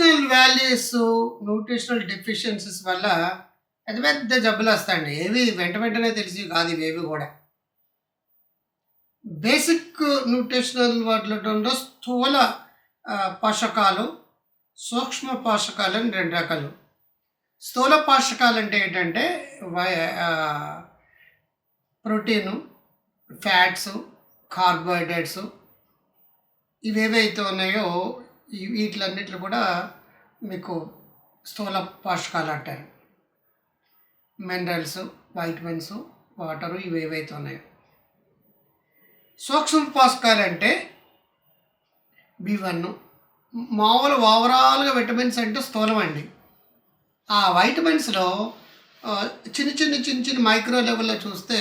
Nutritional values nutritional deficiencies వల్ల పెద్ద పెద్ద జబ్బులు వస్తాయండి. ఏవి వెంట వెంటనే తెలిసి కాదు ఇవేవి కూడా. బేసిక్ న్యూట్రిషనల్ వాటిలో స్థూల పోషకాలు సూక్ష్మ పోషకాలు అని రెండు రకాలు. స్థూల పోషకాలు అంటే ఏంటంటే వై- ప్రోటీను ఫ్యాట్స్ కార్బోహైడ్రేట్స్ ఇవేవైతే ఉన్నాయో వీటిలన్నిట్లు కూడా మీకు స్థూల పోషకాలు అంటారు మినరల్స్ వైటమిన్స్ వాటరు ఇవి ఏవైతే ఉన్నాయో. సూక్ష్మ పోషకాలు అంటే బి వన్. మామూలు ఓవరాల్గా విటమిన్స్ అంటే స్థూలం అండి. ఆ వైటమిన్స్లో చిన్న చిన్న చిన్న చిన్న మైక్రో లెవెల్లో చూస్తే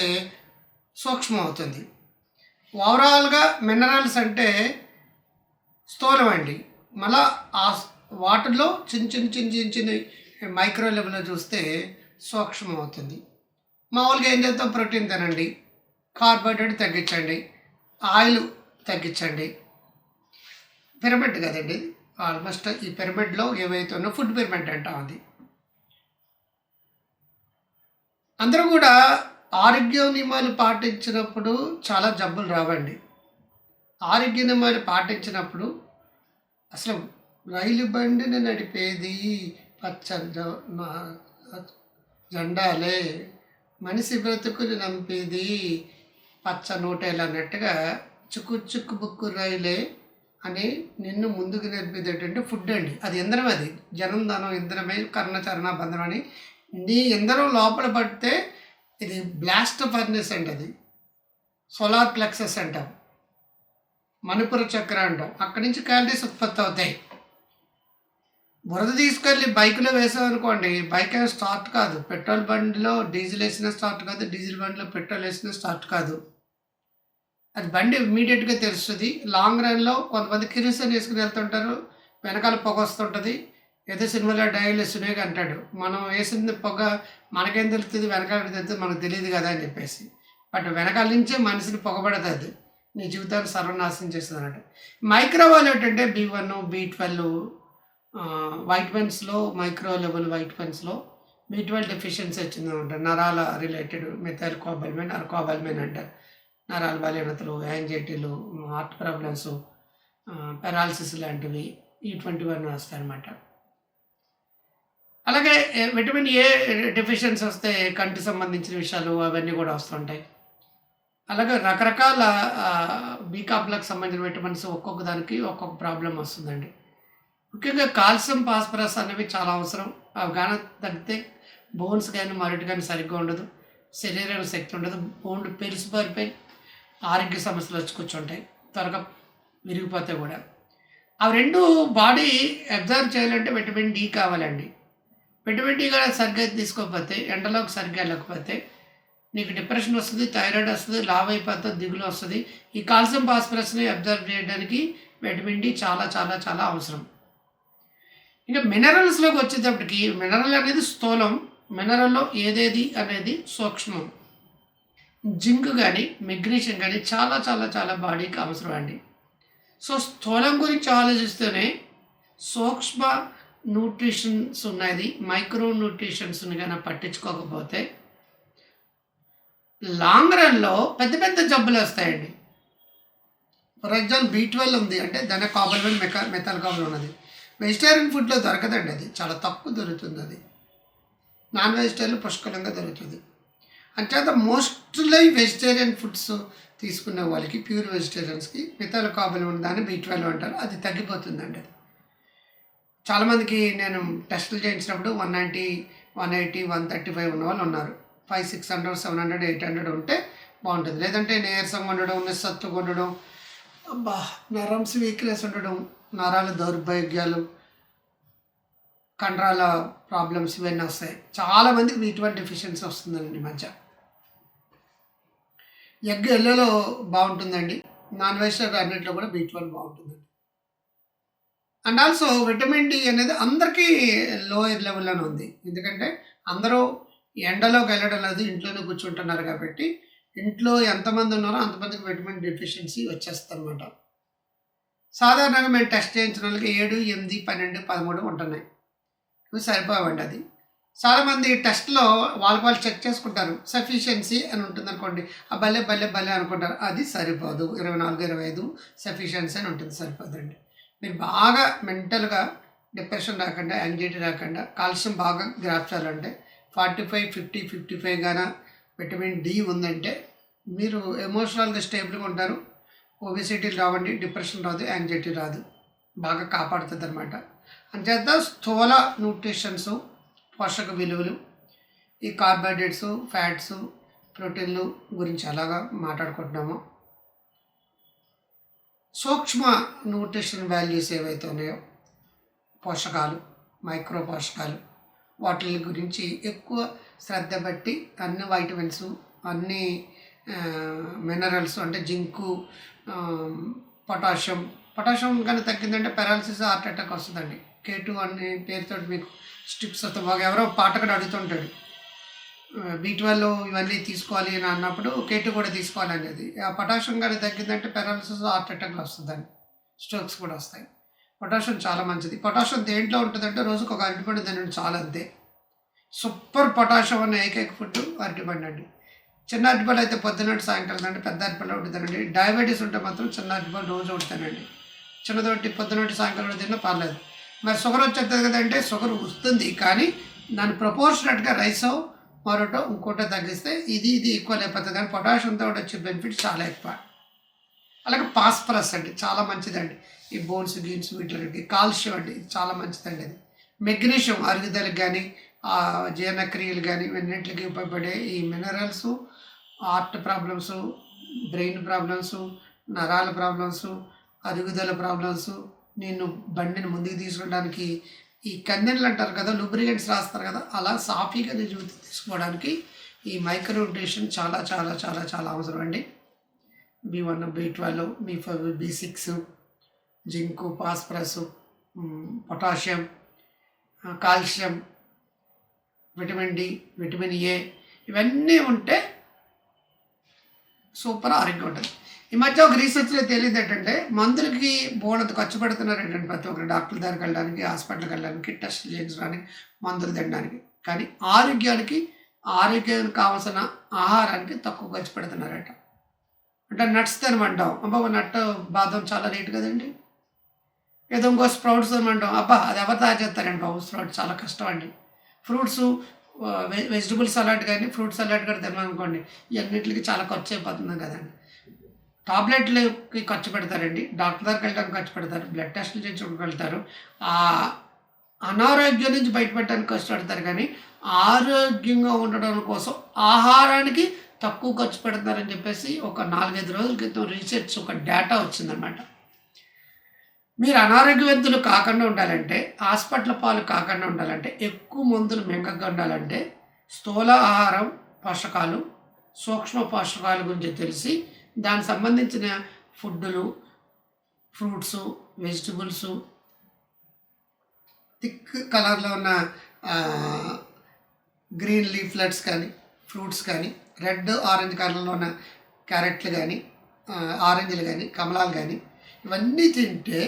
సూక్ష్మం అవుతుంది. ఓవరాల్గా మినరల్స్ అంటే స్థూలం అండి. మళ్ళా ఆ వాటర్లో చిన్న చిన్న చిన్న చిన్న చిన్న మైక్రో లెవెల్లో చూస్తే సూక్ష్మం అవుతుంది మామూలుగా ఏం చేస్తాం ప్రోటీన్ తినండి. కార్బోహైడ్రేట్ తగ్గించండి. ఆయిల్ తగ్గించండి. పిరమిడ్ కదండి. ఆల్మోస్ట్ ఈ పిరమిడ్లో ఏవైతే ఉన్నో ఫుడ్ పిరమిడ్ అంటాం అది. అందరూ కూడా ఆరోగ్య నియమాలు పాటించినప్పుడు చాలా జబ్బులు రావండి. ఆరోగ్య నియమాలు పాటించినప్పుడు అసలు రైలు బండిని నడిపేది పచ్చ జెండాలే. మనిషి బ్రతుకుని నంపేది పచ్చ నూటేలు అన్నట్టుగా చుక్కు చుక్కు బుక్కు రైలే అని నిన్ను ముందుకు నేర్పేది ఫుడ్ అండి. అది ఇంధనం అది. జనం ధనం ఇంధనమే కర్ణచరణ బంధనం అని. నీ ఇంధనం లోపల పడితే ఇది బ్లాస్ట్ ఫర్నెస్ అండి అది. సోలార్ ప్లెక్సెస్ అంటాం. మణిపుర చక్ర అంటాం. అక్కడి నుంచి క్యాలరీస్ ఉత్పత్తి అవుతాయి. బురద తీసుకెళ్ళి బైక్లో వేసామనుకోండి బైక్ అనేది స్టార్ట్ కాదు. పెట్రోల్ బండిలో డీజిల్ వేసినా స్టార్ట్ కాదు డీజిల్ బండిలో పెట్రోల్ వేసినా స్టార్ట్ కాదు. అది బండి ఇమ్మీడియట్గా తెలుస్తుంది. లాంగ్ రన్లో కొంతమంది కిరోసిన్ వేసుకుని వెళ్తుంటారు వెనకాల పొగ వస్తుంటుంది. ఏదో సినిమాలో డైలీ సునేగా అంటాడు మనం వేసింది పొగ మనకేం తెలుస్తుంది వెనకాల తెలుస్తుంది మనకు తెలియదు కదా అని చెప్పేసి. బట్ వెనకాల నుంచే మనిషిని పొగబడుతుంది నీ జీవితాన్ని సర్వనాశనం చేస్తుంది అన్నట్టు మైక్రోవాల్ ఏంటంటే బీ వన్ బీ ట్వెల్వ్ వైటమిన్స్లో మైక్రో లెవెల్ వైటమిన్స్లో బీ ట్వెల్వ్ డెఫిషియన్సీ వచ్చిందనమాట నరాల రిలేటెడ్ మెథైల్ కోబల్మెన్ అర్కోబల్మెన్ అంటారు. నరాల బలహీనతలు యాంగ్జైటీలు హార్ట్ ప్రాబ్లమ్స్ పెరాలసిస్ లాంటివి ఇటువంటివన్నీ వస్తాయన్నమాట. అలాగే విటమిన్ ఏ డెఫిషియన్సీ వస్తే కంటి సంబంధించిన విషయాలు అవన్నీ కూడా వస్తుంటాయి. అలాగే రకరకాల బీకాప్లకు సంబంధించిన విటమిన్స్ ఒక్కొక్క దానికి ఒక్కొక్క ప్రాబ్లం వస్తుందండి. ముఖ్యంగా కాల్షియం ఫాస్ఫరస్ అనేవి చాలా అవసరం. అవి కానీ తగ్గితే బోన్స్ కానీ మరొకటి కానీ సరిగ్గా ఉండదు. శరీరానికి శక్తి ఉండదు. బోన్లు పెరిసిపారిపోయి ఆరోగ్య సమస్యలు వచ్చి కూర్చుంటాయి. త్వరగా విరిగిపోతే కూడా. ఆ రెండు బాడీ అబ్జర్వ్ చేయాలంటే విటమిన్ డి కావాలండి. విటమిన్ డి కూడా సరిగ్గా తీసుకోకపోతే ఎండలోకి సరిగ్గా వెళ్ళకపోతే నీకు డిప్రెషన్ వస్తుంది థైరాయిడ్ వస్తుంది లావ్ అయిపోతుంది దిగులు వస్తుంది. ఈ కాల్షియం ఫాస్ఫరస్ని అబ్జర్వ్ చేయడానికి విటమిన్ డి చాలా చాలా చాలా అవసరం. ఇంకా మినరల్స్లోకి వచ్చేటప్పటికి మినరల్ అనేది స్థూలం మినరల్లో ఏదేది అనేది సూక్ష్మం. జింక్ కానీ మెగ్నీషియం కానీ చాలా చాలా చాలా బాడీకి అవసరం అండి. సో స్థూలం గురించి ఆలోచిస్తేనే సూక్ష్మ న్యూట్రిషన్స్ ఉన్నది మైక్రో న్యూట్రిషన్స్ని కానీ పట్టించుకోకపోతే లాంగ్ రన్లో పెద్ద పెద్ద జబ్బులు వస్తాయండి. ఫర్ ఎగ్జాంపుల్ బీ ట్వెల్వ్ ఉంది అంటే దాని కాబల్వెన్ మెకా మెథల్ కాబుల్ ఉన్నది. వెజిటేరియన్ ఫుడ్లో దొరకదండి అది చాలా తక్కువ దొరుకుతుంది అది. నాన్ వెజిటేరియన్ పుష్కలంగా దొరుకుతుంది. అంచేత మోస్ట్లీ వెజిటేరియన్ ఫుడ్స్ తీసుకునే వాళ్ళకి ప్యూర్ వెజిటేరియన్స్కి మిథాల కాబుల్ ఉన్న దాన్ని బీ ట్వెల్వ్ అంటారు అది తగ్గిపోతుందండి అది. చాలామందికి నేను టెస్టులు చేయించినప్పుడు one ninety one eighty one thirty five ఉన్న వాళ్ళు ఉన్నారు. Five six hundred seven hundred eight hundred ఉంటే బాగుంటుంది. లేదంటే నీరసం ఉండడం నిస్సత్తుగా ఉండడం అబ్బా నరమ్స్ వీక్నెస్ ఉండడం నరాల దౌర్భాగ్యాలు కండరాల ప్రాబ్లమ్స్ ఇవన్నీ వస్తాయి. చాలామందికి ఇటువంటి డిఫిషియన్సీ వస్తుందండి మధ్య. ఎగ్ ఎల్లలో బాగుంటుందండి. నాన్ వెజిటేరియన్ అన్నింటిలో కూడా బీ ట్వెల్వ్ బాగుంటుందండి. అండ్ ఆల్సో విటమిన్ డి అనేది అందరికీ లోయర్ లెవెల్లోనే ఉంది. ఎందుకంటే అందరూ ఎండలోకి వెళ్ళడం లేదు ఇంట్లోనే కూర్చుంటున్నారు కాబట్టి ఇంట్లో ఎంతమంది ఉన్నారో అంతమందికి విటమిన్ డెఫిషియన్సీ వచ్చేస్తుందన్నమాట. సాధారణంగా మేము టెస్ట్ చేయించిన వాళ్ళకి ఏడు ఎనిమిది పన్నెండు పదమూడు ఉంటున్నాయి. ఇవి సరిపోవండి అది. చాలామంది టెస్ట్లో వాళ్ళకి వాళ్ళు చెక్ చేసుకుంటారు. సఫిషియన్సీ అని ఉంటుంది అనుకోండి ఆ భలే భలే భలే అనుకుంటారు. అది సరిపోదు. ఇరవై నాలుగు ఇరవై ఐదు సఫిషియన్సీ అని ఉంటుంది సరిపోదండి. మీరు బాగా మెంటల్గా డిప్రెషన్ రాకుండా యాంగ్జైటీ రాకుండా కాల్షియం బాగా గ్రాప్ చేయాలంటే forty five fifty fifty five గాన విటమిన్ డి ఉందంటే మీరు ఎమోషనల్గా స్టేబుల్గా ఉంటారు. ఒబిసిటీ రావండి డిప్రెషన్ రాదు యాంగ్జైటీ రాదు. బాగా కాపాడుతుంది అనమాట అంచేత స్థూల న్యూట్రిషన్స్ పోషక విలువలు ఈ కార్బోహైడ్రేట్స్ ఫ్యాట్స్ ప్రోటీన్లు గురించి అలాగా మాట్లాడుకుంటున్నాము. సూక్ష్మ న్యూట్రిషన్ వాల్యూస్ ఏవైతే ఉన్నాయో పోషకాలు మైక్రో పోషకాలు వాటి గురించి ఎక్కువ శ్రద్ధ పెట్టి అన్ని వైటమిన్స్ అన్ని మినరల్స్ అంటే జింకు పొటాషియం. పొటాషియం కానీ తగ్గిందంటే పెరాలసిస్ హార్ట్ అటాక్ వస్తుందండి. కే టూ అనే పేరుతో మీకు స్టిప్స్ వస్తాయి. బాగా ఎవరో పాటకుడు అడుగుతుంటాడు బీ ట్వెల్వ్ ఇవన్నీ తీసుకోవాలి అని అన్నప్పుడు కే టూ కూడా తీసుకోవాలి అనేది ఆ పొటాషియం కానీ తగ్గిందంటే పెరాలసిస్ హార్ట్ అటాక్లు వస్తుందండి. స్ట్రోక్స్ కూడా వస్తాయి. పొటాషియం చాలా మంచిది. పొటాషియం దేంట్లో ఉంటుందంటే రోజుకు ఒక అరటిపండు తినండి చాలా అంతే. సూపర్ పొటాషియం అనే ఏకైక ఫుడ్ అరటిపండు అండి. చిన్న అరటిపండు అయితే పొద్దున్నట్టు సాయంకాలం అంటే పెద్ద అరటిపళ్ళు ఒకటి తినండి. డయాబెటీస్ ఉంటే మాత్రం చిన్న అరటిపండు రోజు ఒకటి తినండి. చిన్నదొకటి పొద్దున్నటి సాయంకాలం ఒకటి తిన్నా పర్లేదు. మరి షుగర్ వచ్చేస్తుంది కదంటే షుగర్ వస్తుంది. కానీ దాని ప్రపోర్షనట్గా రైస్ మరొకటో ఇంకోటో తగ్గిస్తే ఇది ఇది ఈక్వల్ అయిపోతుంది. కానీ పొటాషియంతో వచ్చే బెనిఫిట్ చాలా ఎక్కువ. అలాగే పాస్పరస్ అండి చాలా మంచిదండి. ఈ బోన్స్ గీన్స్ వీటికి కాల్షియం అండి చాలా మంచిదండి అది. మెగ్నీషియం అరుగుదలకు కానీ జీర్ణక్రియలు కానీ ఇవన్నింటికి ఉపయోగపడే ఈ minerals heart problems brain problems నరాల ప్రాబ్లమ్స్ అరుగుదల ప్రాబ్లమ్స్ నేను బండిని ముందుకు తీసుకోవడానికి ఈ కందెన్లు అంటారు కదా లూబ్రికెంట్స్ రాస్తారు కదా అలా సాఫీగా నిజం తీసుకోవడానికి ఈ మైక్రోన్యూట్రిషన్ చాలా చాలా చాలా చాలా అవసరం అండి. B one B twelve B five B six zinc phosphorus potassium calcium vitamin D vitamin A ఇవన్నీ ఉంటే సూపర్ ఆరోగ్యం ఉంటుంది. ఈ మధ్య ఒక రీసెర్చ్లో తెలియదు ఏంటంటే మందులకి బోర్డు ఖర్చు పెడుతున్నారు ఏంటంటే ప్రతి ఒక్కరు డాక్టర్ దగ్గరికి వెళ్ళడానికి హాస్పిటల్కి వెళ్ళడానికి టెస్ట్ చేయించడానికి మందులు తినడానికి. కానీ ఆరోగ్యానికి ఆరోగ్యానికి కావాల్సిన ఆహారానికి తక్కువ ఖర్చు పెడుతున్నారట. అంటే నట్స్ తినమంటాం అబ్బా నట్ బాదం చాలా రేటు కదండి. ఏదో ఇంకో స్ప్రౌట్స్ తినమంటాం అబ్బా అది ఎవరు తయారు చేస్తారండి బాబు? స్ప్రౌట్ చాలా కష్టం అండి. ఫ్రూట్స్ వెజిటబుల్ సలాడ్ కానీ ఫ్రూట్ సలాడ్ కూడా తినమనుకోండి ఇవన్నిటికి చాలా ఖర్చు అయిపోతుంది కదండి. టాబ్లెట్లకి ఖర్చు పెడతారండి. డాక్టర్ దగ్గరికి వెళ్ళడానికి ఖర్చు పెడతారు. బ్లడ్ టెస్ట్లు చేయించుకోవడానికి వెళ్తారు. ఆ అనారోగ్యం నుంచి బయటపెట్టడానికి కష్టపడతారు కానీ ఆరోగ్యంగా ఉండడం కోసం ఆహారానికి తక్కువ ఖర్చు పెడతారని చెప్పేసి ఒక నాలుగైదు రోజుల క్రితం రీసెర్చ్ ఒక డేటా వచ్చిందనమాట మీరు అనారోగ్యవంతులు కాకుండా ఉండాలంటే హాస్పిటల్ పాలు కాకుండా ఉండాలంటే ఎక్కువ మందులు మెంగగా ఉండాలంటే స్థూల ఆహారం పోషకాలు సూక్ష్మ పోషకాల గురించి తెలిసి దానికి సంబంధించిన ఫుడ్డులు ఫ్రూట్స్ వెజిటబుల్స్ థిక్ కలర్లో ఉన్న గ్రీన్ లీఫ్లెట్స్ కానీ ఫ్రూట్స్ కానీ రెడ్ ఆరెంజ్ కలర్లో ఉన్న క్యారెట్లు కానీ ఆరెంజ్లు కానీ కమలాలు కానీ ఇవన్నీ తింటే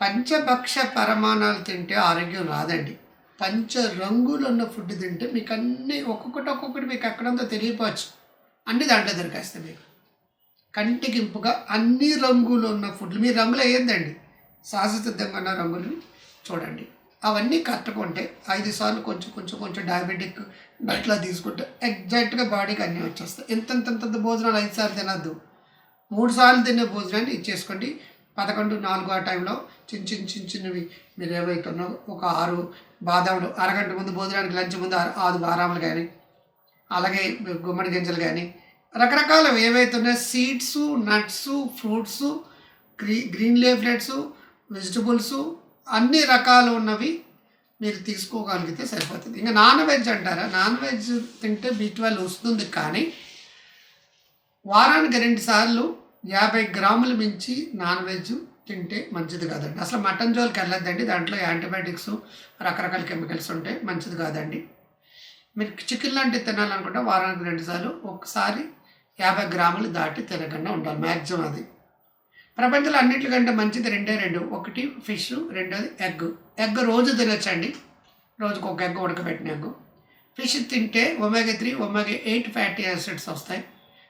పంచభక్ష పరమాణాలు తింటే ఆరోగ్యం రాదండి. పంచ రంగులు ఉన్న ఫుడ్ తింటే మీకు అన్నీ ఒక్కొక్కటి ఒక్కొక్కటి మీకు ఎక్కడంతో తెలియపోవచ్చు. అన్ని దాంట్లో దొరికేస్తాయి మీకు. కంటికింపుగా అన్ని రంగులు ఉన్న ఫుడ్లు. మీ రంగులు అయ్యిందండి సహజసిద్ధంగా ఉన్న రంగులు చూడండి. అవన్నీ కట్టుకుంటే ఐదు సార్లు కొంచెం కొంచెం కొంచెం డయాబెటిక్ డైట్లో తీసుకుంటే ఎగ్జాక్ట్గా బాడీకి అన్నీ వచ్చేస్తాయి. ఎంతెంత భోజనాలు ఐదు సార్లు తినద్దు. మూడు సార్లు తినే భోజనాన్ని ఇచ్చేసుకోండి. పదకొండు నాలుగు ఆ టైంలో చిన్న చిన్న చిన్న చిన్నవి మీరు ఏవైతున్నో ఒక ఆరు బాదాములు అరగంట ముందు భోజనానికి లంచ్ ముందు ఆరు ఆరు బారాములు కానీ అలాగే గుమ్మడి గింజలు కానీ రకరకాల ఏవైతున్నాయో సీడ్స్ నట్స్ ఫ్రూట్స్ గ్రీ గ్రీన్ లేఫ్లెట్స్ వెజిటబుల్స్ అన్ని రకాలు ఉన్నవి మీరు తీసుకోగలిగితే సరిపోతుంది. ఇంకా నాన్ వెజ్ అంటారా? నాన్ వెజ్ తింటే బీ ట్వెల్వ్ వస్తుంది కానీ వారానికి రెండు సార్లు యాభై గ్రాములు మించి నాన్ వెజ్ తింటే మంచిది కాదండి. అసలు మటన్ జోలికి వెళ్ళొద్దండి. దాంట్లో యాంటీబయాటిక్స్ రకరకాల కెమికల్స్ ఉంటాయి మంచిది కాదండి. మీరు చికెన్ లాంటివి తినాలనుకుంటే వారానికి రెండుసార్లు ఒకసారి యాభై గ్రాములు దాటి తినకుండా ఉండాలి. మ్యాక్సిమం అది. ప్రపంచంలో అన్నిటికంటే మంచిది రెండే రెండు. ఒకటి ఫిష్ రెండోది ఎగ్. ఎగ్ రోజు తినొచ్చండి. రోజుకు ఒక ఎగ్ ఉడకబెట్టిన ఎగ్. ఫిష్ తింటే omega three omega eight fatty acids వస్తాయి.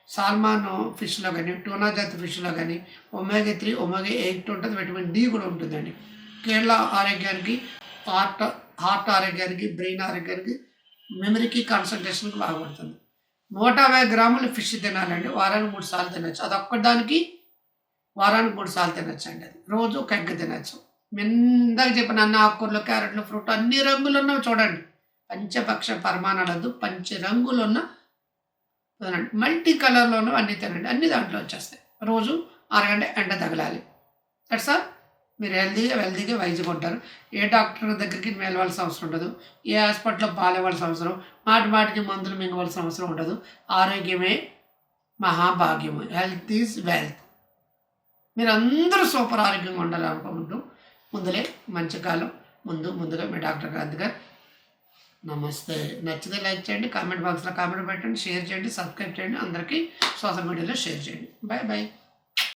సాల్మాన్ ఫిష్లో కానీ టూనా జాతి ఫిష్లో కానీ ఒమేగా త్రీ ఒమేగా ఎయిట్ ఉంటుంది. విటమిన్ డి కూడా ఉంటుందండి. కేరళ ఆరోగ్యానికి హార్ట్ హార్ట్ ఆరోగ్యానికి బ్రెయిన్ ఆరోగ్యానికి మెమరీకి కాన్సన్ట్రేషన్కి బాగుపడుతుంది. నూట యాభై గ్రాములు ఫిష్ తినాలండి. వారానికి మూడు సార్లు తినచ్చు. అది ఒక్కదానికి వారానికి మూడు సార్లు తినచ్చు అండి అది. రోజు ఒక తినచ్చు. మెందగా చెప్పిన అన్ని ఆకుకూరలు క్యారెట్లు ఫ్రూట్ అన్ని రంగులు ఉన్నవి చూడండి. పంచపక్ష పరమాణాలదు పంచ రంగులు ఉన్న తినండి. మల్టీ కలర్లో ఉన్నవి తినండి. అన్ని దాంట్లో వచ్చేస్తాయి. రోజు అరగంట ఎండ తగలాలి. దట్ సార్ మీరు హెల్తీగా హెల్దీగా వైద్యుగా ఉంటారు. ఏ డాక్టర్ దగ్గరికి వెళ్ళవలసిన అవసరం ఉండదు. ఏ హాస్పిటల్లో పాలేవలసిన అవసరం మాటి మాటికి మందులు మింగవలసిన అవసరం ఉండదు. ఆరోగ్యమే మహాభాగ్యము. హెల్త్ ఈజ్ వెల్త్ మీరు అందరూ సూపర్ ఆరోగ్యంగా ఉండాలనుకుంటూ ముందులే మంచి కాలం ముందు ముందుగా మీ డాక్టర్ గాంధీ గారు నమస్తే. నచ్చితే లైక్ చేయండి కామెంట్ బాక్స్లో కామెంట్ పెట్టండి షేర్ చేయండి సబ్స్క్రైబ్ చేయండి. అందరికీ సోషల్ మీడియాలో షేర్ చేయండి. Bye bye.